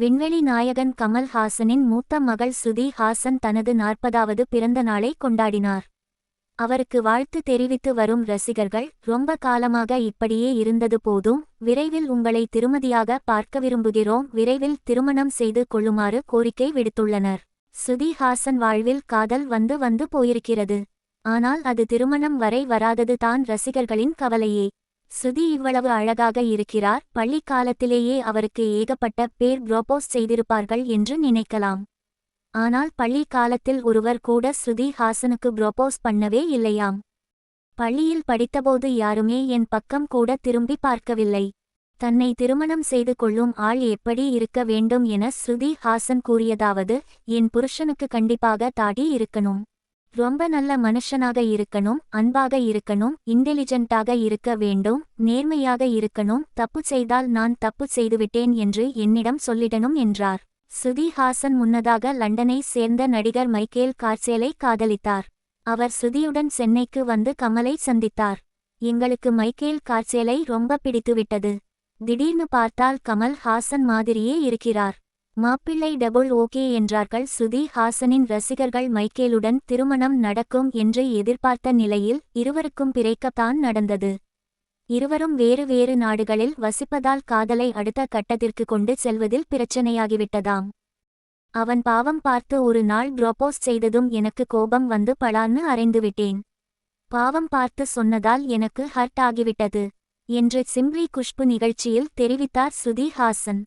விண்வெளி நாயகன் கமல் ஹாசனின் மூத்த மகள் சுதி ஹாசன் தனது நாற்பதாவது பிறந்த நாளை கொண்டாடினார். அவருக்கு வாழ்த்து தெரிவித்து வரும் ரசிகர்கள் ரொம்ப காலமாக இப்படியே இருந்தது போதும் விரைவில் உங்களை திருமதியாக பார்க்க விரும்புகிறோம் விரைவில் திருமணம் செய்து கொள்ளுமாறு கோரிக்கை விடுத்துள்ளனர். சுதி ஹாசன் வாழ்வில் காதல் வந்து வந்து போயிருக்கிறது. ஆனால் அது திருமணம் வரை வராதது தான் ரசிகர்களின் கவலையே. சுதி இவ்வளவு அழகாக இருக்கிறார். பள்ளி காலத்திலேயே அவருக்கு ஏகப்பட்ட பேர் புரோபோஸ் செய்திருப்பார்கள் என்று நினைக்கலாம். ஆனால் பள்ளி காலத்தில் ஒருவர் கூட ஸ்ருதி ஹாசனுக்கு புரோபோஸ் பண்ணவே இல்லையாம். பள்ளியில் படித்தபோது யாருமே என் பக்கம் கூட திரும்பி பார்க்கவில்லை. தன்னை திருமணம் செய்து கொள்ளும் ஆள் எப்படி இருக்க வேண்டும் என ஸ்ருதி ஹாசன் கூறியதாவது என் புருஷனுக்கு கண்டிப்பாக தாடி இருக்கணும். ரொம்ப நல்ல மனுஷனாக இருக்கணும் அன்பாக இருக்கணும் இன்டெலிஜென்ட்டாக இருக்க வேண்டும் நேர்மையாக இருக்கணும் தப்பு செய்தால் நான் தப்பு செய்துவிட்டேன் என்று என்னிடம் சொல்லிடணும் என்றார். சுதி ஹாசன் முன்னதாக லண்டனை சேர்ந்த நடிகர் மைக்கேல் கார்சேலை காதலித்தார். அவர் சுதியுடன் சென்னைக்கு வந்து கமலை சந்தித்தார். எங்களுக்கு மைக்கேல் கார்சேலை ரொம்ப பிடித்துவிட்டது. திடீர்னு பார்த்தால் கமல் ஹாசன் மாதிரியே இருக்கிறார். மாப்பிள்ளை டபுள் ஓகே என்றார்கள். சுதி ஹாசனின் ரசிகர்கள் மைக்கேலுடன் திருமணம் நடக்கும் என்று எதிர்பார்த்த நிலையில் இருவருக்கும் பிறைக்கத்தான் நடந்தது. இருவரும் வேறு வேறு நாடுகளில் வசிப்பதால் காதலை அடுத்த கட்டத்திற்கு கொண்டு செல்வதில் பிரச்சனையாகிவிட்டதாம். அவன் பாவம் பார்த்து ஒரு நாள் ப்ரோபோஸ் செய்ததும் எனக்கு கோபம் வந்து பலான்னு அறைந்துவிட்டேன் பாவம் பார்த்து சொன்னதால் எனக்கு ஹர்ட் ஆகிவிட்டது. என்று சிம்ரி குஷ்பு நிகழ்ச்சியில் தெரிவித்தார் சுதி ஹாசன்.